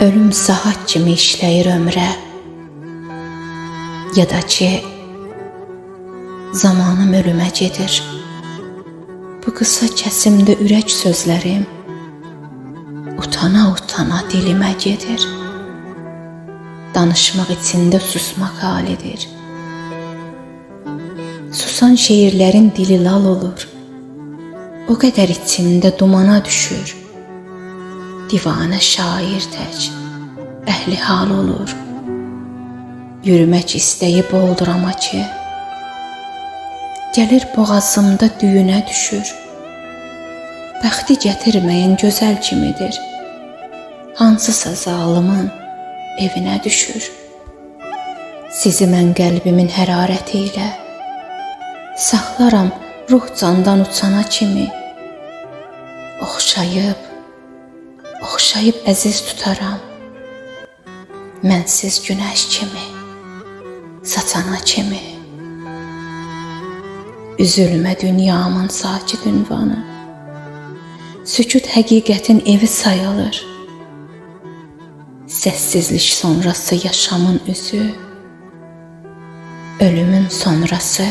Ölüm saat kimi işləyir ömrə? Ya da ki Zamanım ölümə gedir. Bu qısa kəsimdə ürək sözlərim Utana-utana dilimə gedir. Danışmaq içində susmaq halidir. Susan şeirlərin dili lal olur. O qədər içimdə dumana düşür Divanə şair tək əhli hal olur. Yürümək istəyi boldur amma ki Gəlir boğazımda düyünə düşür. Bəxti gətirməyən gözəl kimidir. Hansısa zalımın evinə düşür. Sizi mən qəlbimin hərarəti ilə Saxlaram ruh candan uçana kimi. Oxşayıb Oxşayıb əziz tutaram. Mənsiz günəş kimi Saçana kimi. Üzülmə dünyamın sakit ünvanı. Sükut həqiqətin evi sayılır. Səssizlik sonrası yaşamın üzü. Ölümün sonrası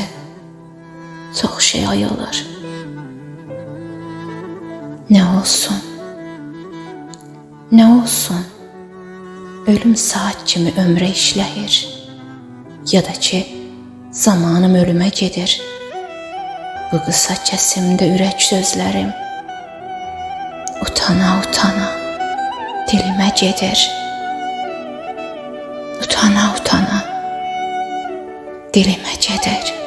Çox şey ayılır. Nə olsun Nə olsun? Ölüm saat kimi ömrə işləyir? Ya da ki Zamanım ölümə gedir. Bu qısa kəsimdə ürək sözlərim. Utana-utana Dilimə gedir. Utana-utana Dilimə gedir